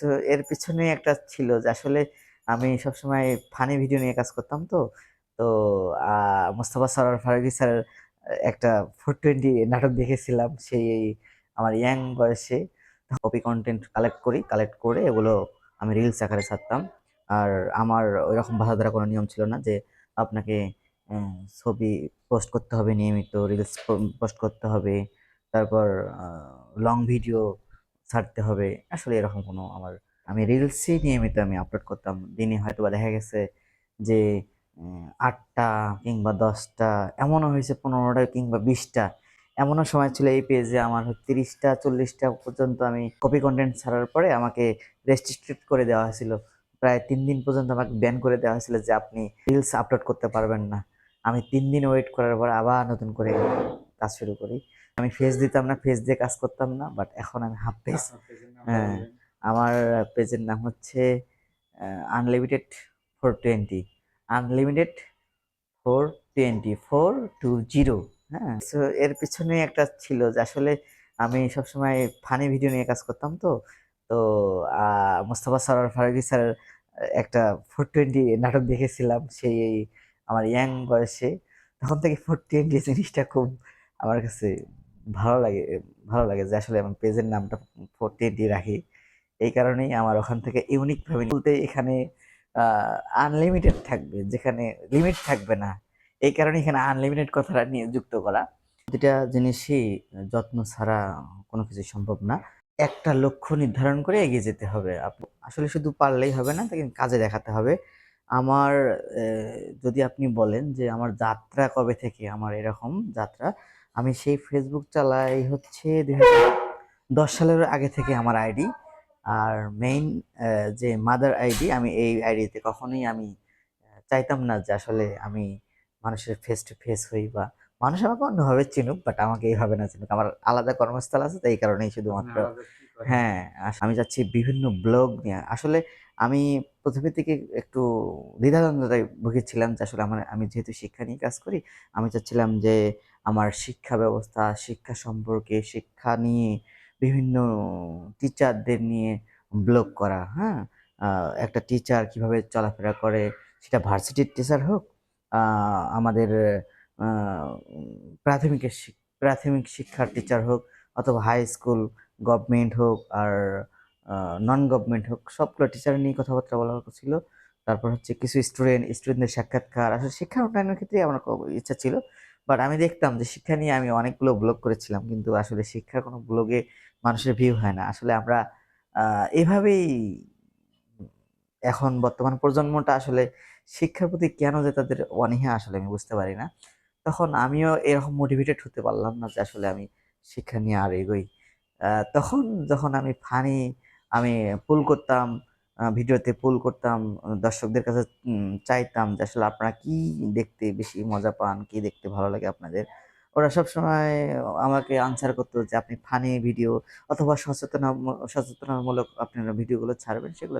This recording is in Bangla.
সো এর পিছনে একটা ছিল যে আসলে আমি সবসময় ফানি ভিডিও নিয়ে কাজ করতাম তো। তো মোস্তফা সরোয়ার ফারুকী স্যারের একটা ফোর টোয়েন্টি নাটক দেখেছিলাম, সেই আমার ইয়াং বয়সে। কপি কন্টেন্ট কালেক্ট করি কালেক্ট করে এগুলো আমি রিলস আকারে ছাড়তাম। আর আমার ওইরকম ভাষা দ্বারা কোনো নিয়ম ছিল না যে আপনাকে ছবি পোস্ট করতে হবে নিয়মিত রিলস পোস্ট করতে হবে। তারপর লং ভিডিও ছাড়তে হবে। আসলে এরকম কোনো আমার, আমি রিলসই নিয়মিত আমি আপলোড করতাম। দিনে হয়তো বা দেখা গেছে যে আটটা কিংবা দশটা, এমনও হয়েছে পনেরোটা কিংবা বিশটা, এমনও সময় ছিল এই পেজে আমার তিরিশটা, চল্লিশটা পর্যন্ত আমি কপি কন্টেন্ট ছাড়ার পরে আমাকে রেস্ট্রিক্টেড করে দেওয়া হয়েছিল। প্রায় তিন দিন পর্যন্ত আমাকে ব্যান করে দেওয়া হয়েছিল যে, আপনি রিলস আপলোড করতে পারবেন না। আমি তিন দিন ওয়েট করার পর আবার নতুন করে কাজ শুরু করি। আমি ফেস দিতাম না ফেস দিয়ে কাজ করতাম না বাট এখন আমি হাফ পেজ হ্যাঁ আমার পেজের নাম হচ্ছে unlimited four twenty unlimited four twenty four two zero হ্যাঁ সো এর পিছনে একটা ছিল যে আসলে আমি সবসময় ফানি ভিডিও নিয়ে কাজ করতাম তো। তো মোস্তফা সরোয়ার ফারুকী স্যারের একটা ফোর টোয়েন্টি নাটক দেখেছিলাম সেই আমার ইয়াং বয়সে। তখন থেকে ফোর টোয়েন্টি জিনিসটা খুব আমার কাছে ভালো লাগে ভালো লাগে যে আসলে আমার পেজের নামটা টোয়েন্টি রাখি। এই কারণেই আমার ওখান থেকে ইউনিক ভাবে বলতে এখানে আনলিমিটেড থাকবে, যেখানে লিমিট থাকবে না। এই কারণে এখানে আনলিমিটেড কথাটা নিয়ে যুক্ত করা। দুটা জিনিসই যত্ন ছাড়া কোনো কিছু সম্ভব না। একটা লক্ষ্য নির্ধারণ করে এগিয়ে যেতে হবে। আসলে শুধু পারলেই হবে না, তাকে কাজে দেখাতে হবে। আমার যদি আপনি বলেন যে আমার যাত্রা কবে থেকে, আমার এরকম যাত্রা আমি সেই ফেসবুক চালাই হচ্ছে দুই হাজার দশ সালের আগে থেকে আমার আইডি আর মেইন যে মাদার আইডি আমি এই আইডিতে কখনোই আমি চাইতাম না যে আসলে আমি মানুষের ফেস টু ফেস হই বা মানুষ আমাকে অন্যভাবে চিনুক বাট আমাকে এইভাবে না চিনুক। আমার আলাদা কর্মস্থল আছে তো এই কারণেই শুধুমাত্র হ্যাঁ আমি চাচ্ছি বিভিন্ন ব্লগ নিয়ে। আসলে আমি প্রথমে থেকে একটু দ্বিধাদ্বন্দ্বতায় ভুগেছিলাম যে আসলে আমার আমি যেহেতু শিক্ষা নিয়ে কাজ করি আমি চাচ্ছিলাম যে আমার শিক্ষা ব্যবস্থা, শিক্ষা সম্পর্কে শিক্ষা নিয়ে বিভিন্ন টিচারদের নিয়ে ব্লগ করা হ্যাঁ? একটা টিচার কীভাবে চলাফেরা করে সেটা ভার্সিটির টিচার হোক আমাদের প্রাথমিকের প্রাথমিক শিক্ষার টিচার হোক অথবা হাই স্কুল গভর্নমেন্ট হোক আর নন গভর্নমেন্ট হোক, সবগুলো টিচার নিয়ে কথাবার্তা বলা ছিল তারপর হচ্ছে কিছু স্টুডেন্ট স্টুডেন্টদের সাক্ষাৎকার, আসলে শিক্ষা উন্নয়নের ক্ষেত্রে আমার ইচ্ছা ছিল। বাট আমি দেখতাম যে শিক্ষা নিয়ে আমি অনেকগুলো ব্লগ করেছিলাম, কিন্তু আসলে শিক্ষার কোনো ব্লগে মানুষের ভিউ হয় না। আসলে আমরা এভাবেই এখন বর্তমান প্রজন্মটা আসলে শিক্ষার প্রতি কেন যে তাদের অনীহা আসলে আমি বুঝতে পারি না। তখন আমিও এরকম মোটিভেটেড হতে পারলাম না যে আসলে আমি শিক্ষা নিয়ে আর এগোই। তখন যখন আমি ফানি আমি পুল করতাম ভিডিওতে পোল করতাম দর্শকদের কাছে চাইতাম যে আসলে আপনারা কি দেখতে বেশি মজা পান, কি দেখতে ভালো লাগে আপনাদের? ওরা সবসময় আমাকে আনসার করতো যে আপনি ফানি ভিডিও অথবা সচেতন সচেতনামূলক আপনারা ভিডিওগুলো ছাড়বেন, সেগুলো